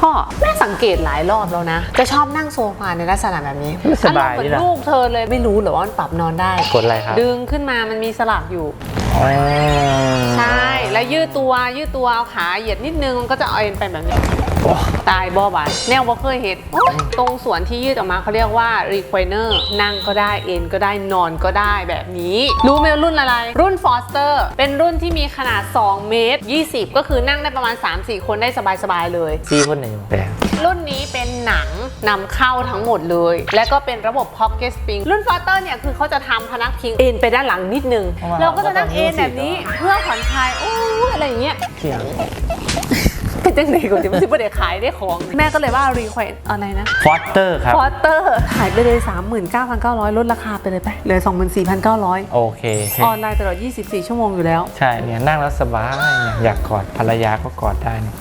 พ่อแม่สังเกตหลายรอบแล้วนะ จะชอบนั่งโซฟาในลักษณะแบบนี้สบายอรมณ์เหมือดีนนะ ลูกเธอเลยไม่รู้เหรอว่ามันปรับนอนได้ กดอะไรครับดึงขึ้นมามันมีสลักอยู่ อ๋อใช่แล้ว ยืดตัวยืดตัวเอาขาเหยียดนิดนึงมันก็จะเอาเอ็นไปแบบนี้ตายบอบานแนวบ่เคยเห็นโอ๊ยตรงส่วนที่ยืดออกมาเขาเรียกว่า recliner นั่งก็ได้เอ็นก็ได้นอนก็ได้แบบนี้ รู้ไหมว่ารุ่นอะไร รุ่น Foster เป็นรุ่นที่มีขนาด 2 เมตร 20 ก็คือนั่งได้ประมาณ 3-4 คนได้สบายๆเลยซีคนหนึ่งแปลงรุ่นนี้เป็นหนังนำเข้าทั้งหมดเลย และก็เป็นระบบ Pocket Spring รุ่น Foster เนี่ยคือเขาจะทำพนักพิงเอ็นไปด้านหลังนิดนึงเพราะว่าเราก็จะนั่งเอ็นแบบนี้เพื่อผ่อนคลายโอ้ยอะไรอย่างเงี้ยเสียงเป็นจังไหนก่อนที่มันจะไม่ได้ขายได้ของ แม่ก็เลยว่ารีควอะไรนะฟอสเตอร์ครับพอเตอร์ขายไปเลย 39,900 ลดราคาไปเลยไปเหลือ 24,900 โอเค ออนไลน์ตลอด 24 ชั่วโมงอยู่แล้ว ใช่เนี่ยนั่งแล้วสบายเนี่ยอยากกอดภรรยาก็กอดได้เนี่ย